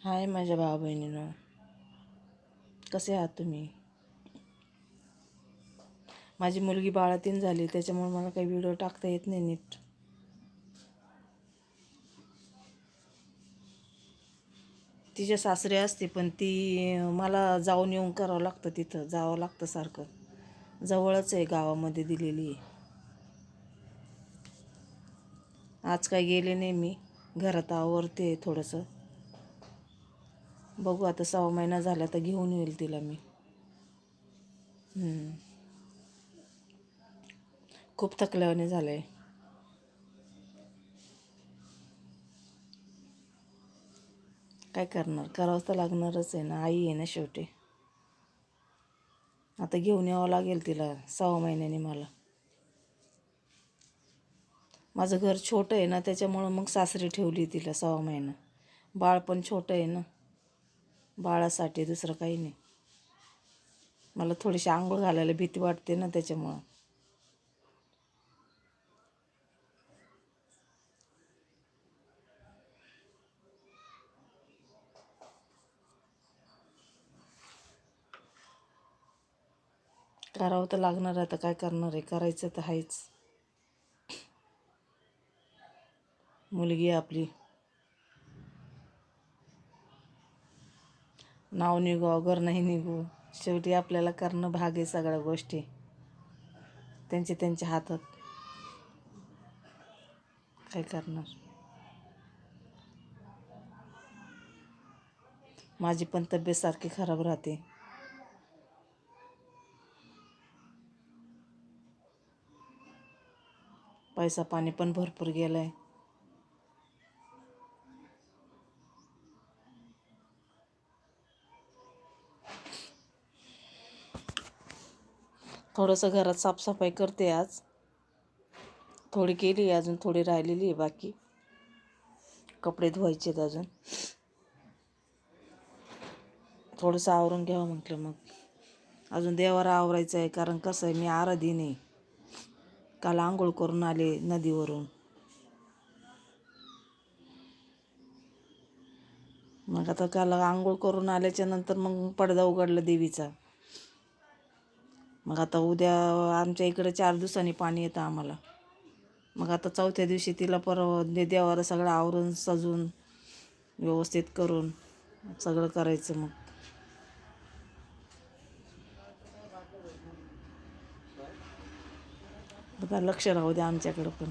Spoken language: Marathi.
हाय माझ्या भाऊ बहिणीनो कसे आहात तुम्ही? माझी मुलगी बाळातीन झाली त्याच्यामुळे मला काही व्हिडिओ टाकता येत नाही नीट. तिच्या सासरे असते पण ती मला जाऊन येऊन करावं लागतं तिथं जावं लागतं सारखं. जवळच आहे गावामध्ये दिलेली. आहे आज काय गेले नाही मी. घरात आवरते थोडंसं. बघू आता सहा महिना झाला तर घेऊन येईल तिला मी. खूप थकल्यावाने झालं आहे काय करणार? करावं तर लागणारच आहे ना. आई आहे ना शेवटी. आता घेऊन यावं लागेल तिला सहा महिन्याने मला. माझं घर छोटं आहे ना त्याच्यामुळं मग सासरी ठेवली तिला सहा महिना. बाळ पण छोटं आहे ना. बाळासाठी दुसरं काही नाही. मला थोडीशी आंघोळ घालायला भीती वाटते ना त्याच्यामुळं. करावं तर लागणार आहे आता काय करणार आहे? करायचं तर आहेच. मुलगी आपली. नाव निघू अगर नाही निघू. शेवटी आपल्याला करणं भाग आहे सगळ्या गोष्टी. त्यांचे त्यांच्या हातात. काय करणार? माझी पण तब्येत सारखी खराब राहते. पैसा पाणी पण भरपूर गेलाय. थोडंसं घरात साफसफाई करते आज. थोडी केली आहे अजून थोडी राहिलेली आहे बाकी. कपडे धुवायचे आहेत अजून. थोडंसं आवरून घ्यावं म्हटलं मग. अजून देवाला आवरायचं आहे कारण कसं आहे मी आराधी नाही काल आंघोळ करून आले नदीवरून. मग आता काल आंघोळ करून आल्याच्यानंतर मग पडदा उघडला देवीचा. मग आता उद्या आमच्या इकडं चार दिवसांनी पाणी येतं आम्हाला. मग आता चौथ्या दिवशी तिला परवा देवाला सगळं आवरून सजून व्यवस्थित करून सगळं करायचं मग. बघा लक्ष राहू द्या आमच्याकडं पण.